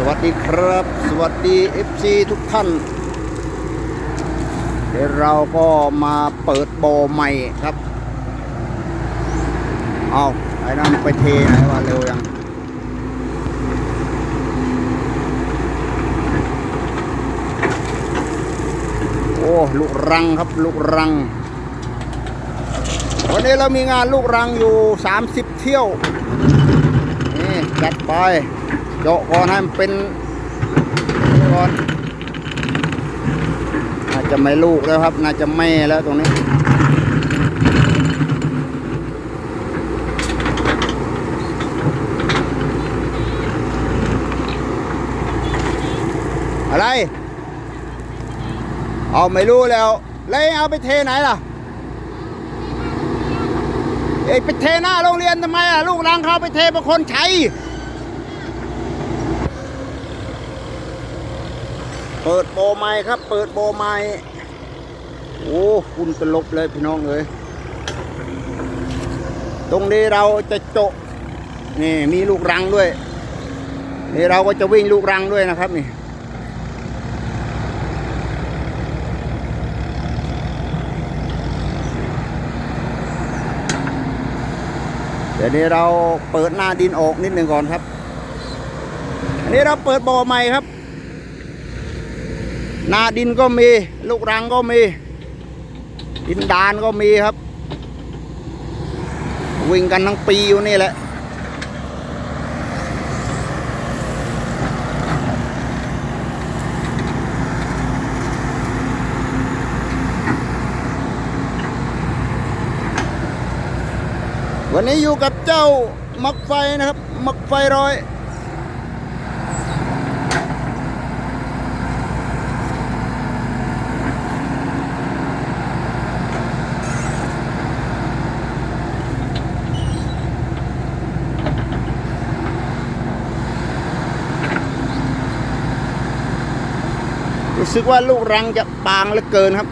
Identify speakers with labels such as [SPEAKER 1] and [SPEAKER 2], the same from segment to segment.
[SPEAKER 1] สวัสดีครับ สวัสดี FC ทุกท่าน เดี๋ยวเราก็มาเปิดโบใหม่ครับ เอาไอ้นั่นไปเทไหนวะเร็วยังโอ้ลูกรังครับลูกรัง วันนี้เรามีงานลูกรังอยู่ 30 เที่ยว นี่จัดไป เจาะก่อนให้มันเป็นก่อนน่าจะไม่ลูกแล้วครับ น่าจะแม่แล้วตรงนี้อะไร เอาไม่รู้แล้ว แล้วเอาไปเทไหนล่ะ เอ้ยไปเทหน้าโรงเรียนทำไมอะ ลูกรังเขาไปเทประคนใชั เปิดโบไม้ครับ เปิดโบไม้โอ้คุณตลบเลยพี่น้องเอ้ยตรงนี้เราจะโจะนี่มีลูกรังด้วยนี่เราก็จะวิ่งลูกรังด้วยนะครับนี่เดี๋ยวนี้เราเปิดหน้าดินออกนิดหนึ่งก่อนครับ อันนี้เราเปิดบ่อใหม่ครับ นาดินก็มี ลูกรังก็มี ดินดานก็มีครับ วิ่งกันทั้งปีอยู่นี่แหละวันนี้อยู่กับเจ้ามักไฟนะครับ มักไฟร้อย รู้สึกว่าลูกรังจะบางเหลือเกินครับ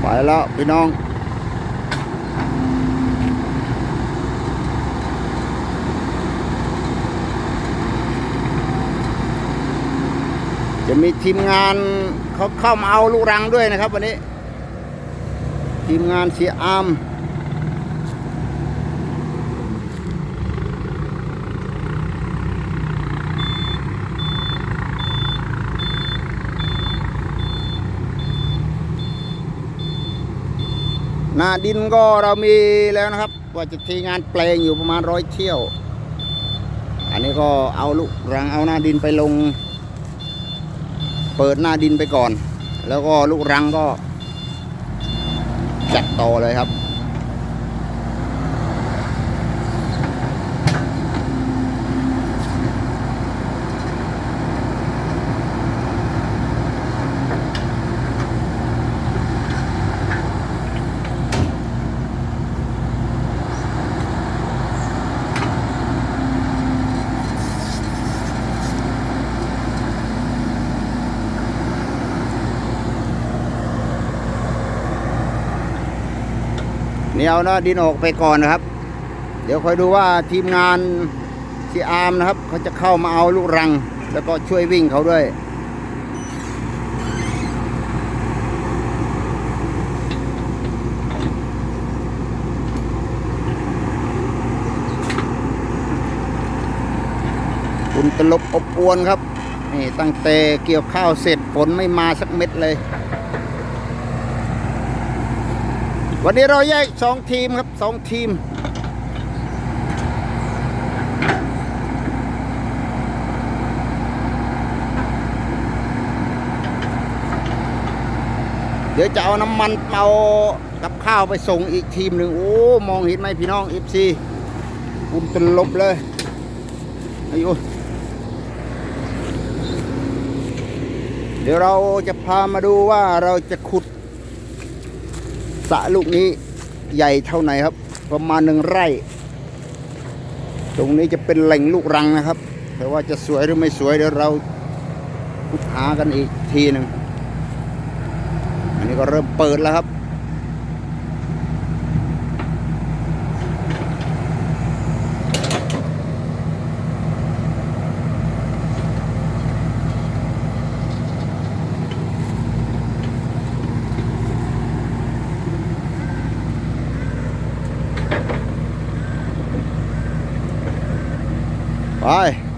[SPEAKER 1] ไปแล้วพี่น้องจะมีทีมงานเขาเข้ามาเอาลูกรังด้วยนะครับวันนี้ ทีมงานเสียอามหน้าดินก็เรามีแล้วนะครับ ว่าจะทีงานแปลงอยู่ประมาณร้อยเที่ยว อันนี้ก็เอาลูกรังเอาหน้าดินไปลง เปิดหน้าดินไปก่อน แล้วก็ลูกรังก็ จัดต่อเลยครับ นี่เอานะดินออกไปก่อนนะครับ เดี๋ยวคอยดูว่าทีมงานซีอาร์มนะครับเขาจะเข้ามาเอาลูกรัง แล้วก็ช่วยวิ่งเขาด้วยคุณตลบอบอวนครับ นี่ตั้งแต่เกี่ยวข้าวเสร็จฝนไม่มาสักเม็ดเลย วันนี้เราแยกสองทีมครับสองทีม เดี๋ยวจะเอาน้ำมันเอากับข้าวไปส่งอีกทีมหนึ่งโอ้มองเห็นไหมพี่น้องเอฟซีคุณตลบเลยอายุเดี๋ยวเราจะพามาดูว่าเราจะขุด สระลูกนี้ใหญ่เท่าไหนครับ ประมาณหนึ่งไร่ ตรงนี้จะเป็นแหล่งลูกรังนะครับ แต่ว่าจะสวยหรือไม่สวยเดี๋ยวเราคุดหากันอีกทีหนึ่งอันนี้ก็เริ่มเปิดแล้วครับ ไ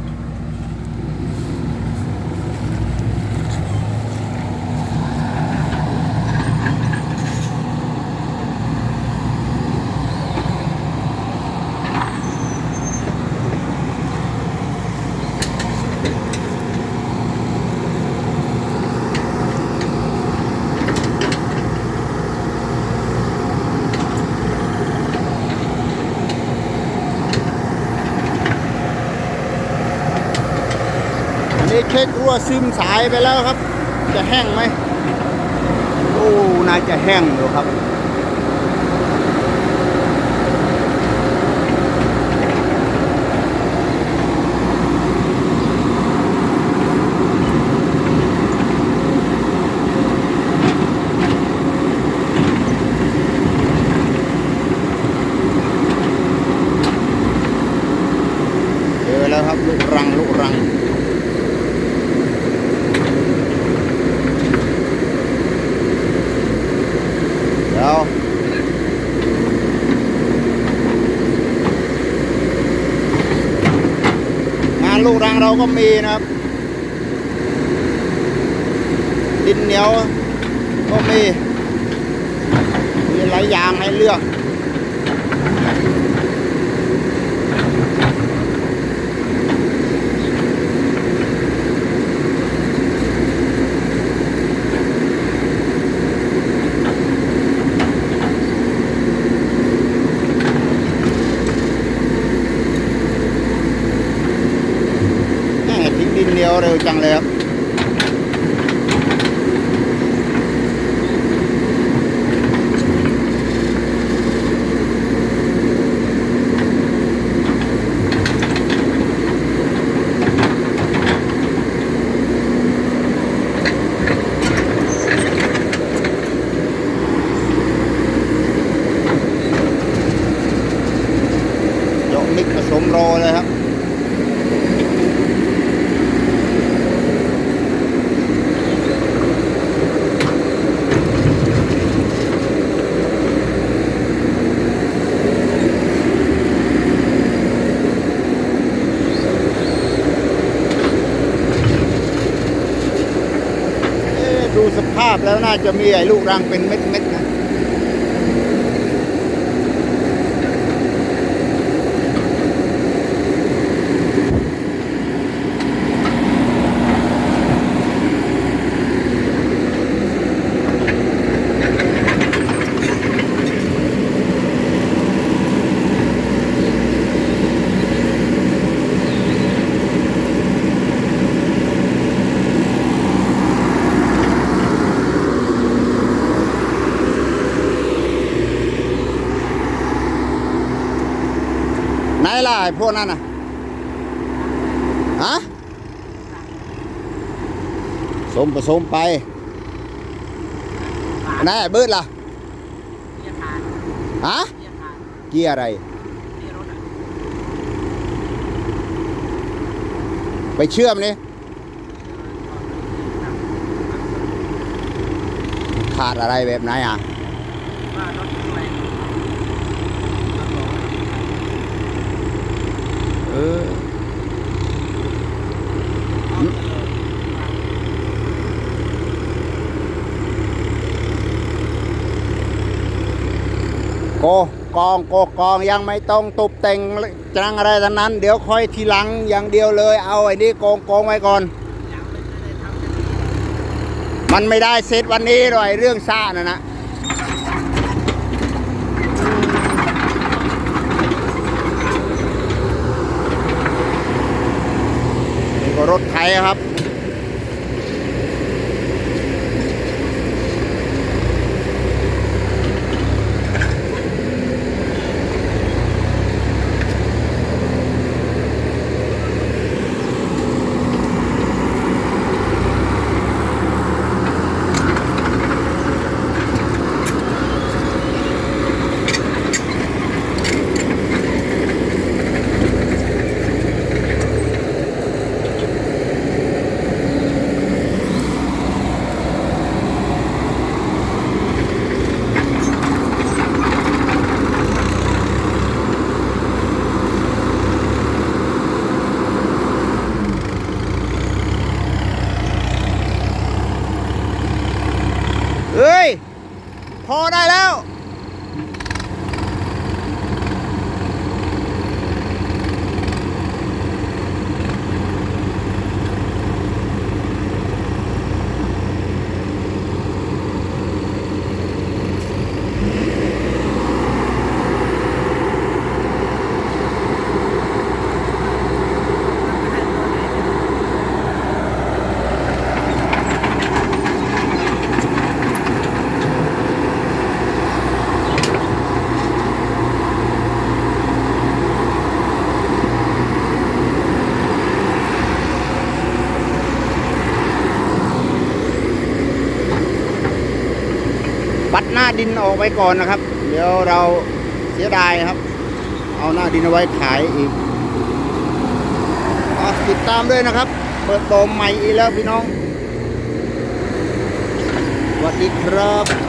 [SPEAKER 1] เช็ครั่วซึมสายไปแล้วครับ จะแห้งไหมโอ้น่าจะแห้งอยู่ครับ เจอแล้วครับ ลูกรัง ลูกรัง เดี๋ยวงางเราก็มีนะครับ ดินเหนียวก็มี มีหลายอย่างให้เลือก แหม่ทิ้งดินเหนียวเร็วจังเลยครับ ยกมิ รเลยครับดูสภาพแล้วน่าจะมีไอ้ลูกรังเป็นเม็ดๆนะ ไหนล่ะไอ้พวกนั้นน่ะฮะสมผสมไปนไอ้เบิดล่ะฮะ
[SPEAKER 2] เกียร์
[SPEAKER 1] อะไร ไปเชื่อมนี่ขาดอะไรแบบไหนอะ
[SPEAKER 2] ว่ารถอะไเอ
[SPEAKER 1] อโกกองโกกองยังไม่ต้องตบแต่งจังอะไรทั้งนั้น เดี๋ยวค่อยทีหลังอย่างเดียวเลย เอาไอ้นี่กองกองไว้ก่อน
[SPEAKER 2] มัน
[SPEAKER 1] ไม่ได้เสร็จวันนี้หรอกไอ้เรื่องซ่าน่ะนะ รถไถครับ เฮ้ย พอได้แล้ว ปั ดินออกไปก่อนนะครับ เดี๋ยวเราเสียดายครับ เอาหน้าดินเอาไว้ขายอีกอติดตามด้วยนะครับ เปิดโตมใหม่อีกแล้วพี่น้องสวัสดีครับ